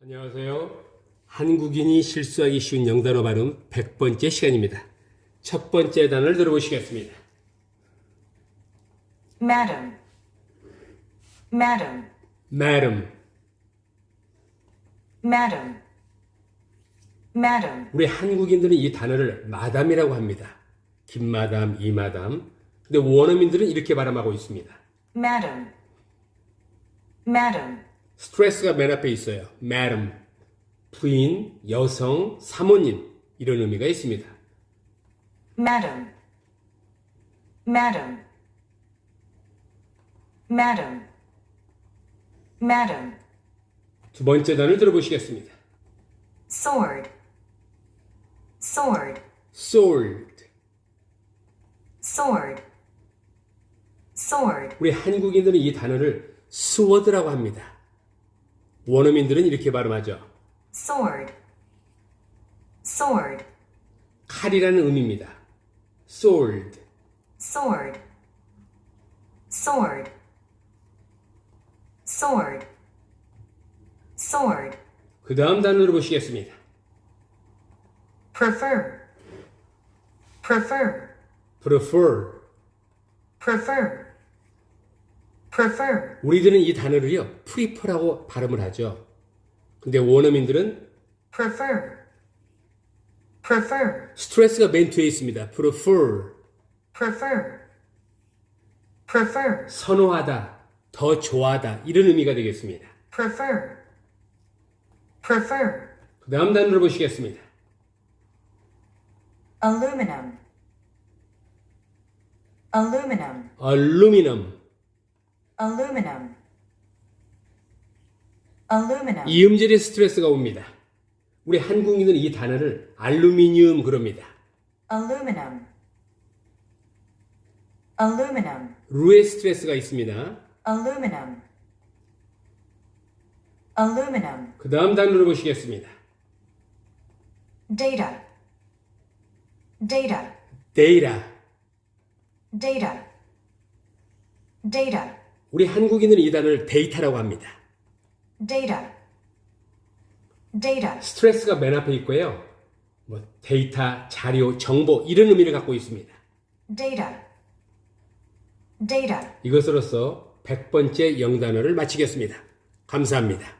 안녕하세요. 한국인이 실수하기 쉬운 영단어 발음 100번째 시간입니다. 첫 번째 단어를 들어보시겠습니다. Madam. Madam. madam. Madam. Madam. 우리 한국인들은 이 단어를 마담이라고 합니다. 김마담, 이마담. 근데 원어민들은 이렇게 발음하고 있습니다. Madam. Madam. 스트레스가 맨 앞에 있어요. madam. 부인, 여성, 사모님. 이런 의미가 있습니다. Madam. Madam. Madam. Madam. 두 번째 단어를 들어보시겠습니다. Sword. Sword. sword. Sword. Sword. 우리 한국인들은 이 단어를 스워드라고 합니다. 원어민들은 이렇게 발음하죠. Sword. Sword. 칼이라는 의미입니다. sword. Sword. Sword. Sword. Sword. 그 다음 단어를 보시겠습니다. Prefer. Prefer. prefer. Prefer. Prefer. 우리들은 이 단어를요, prefer라고 발음을 하죠. 근데 원어민들은 Prefer. Prefer. 스트레스가 맨 뒤에 있습니다. prefer. Prefer. Prefer. 선호하다, 더 좋아하다, 이런 의미가 되겠습니다. Prefer. Prefer. 그 다음 단어를 보시겠습니다. Aluminum. Aluminum. aluminum. Aluminum. Aluminum. 이음절에 스트레스가 옵니다. 우리 한국인은 이 단어를 알루미늄 그럽니다. Aluminum. Aluminum. 루에 스트레스가 있습니다. Aluminum. Aluminum. 그 다음 단어를 보시겠습니다. Data. Data. data. Data. Data. 우리 한국인은 이 단어를 데이터라고 합니다. Data. Data. 스트레스가 맨 앞에 있고요. 뭐 데이터, 자료, 정보 이런 의미를 갖고 있습니다. Data. Data. 이것으로서 100번째 영단어를 마치겠습니다. 감사합니다.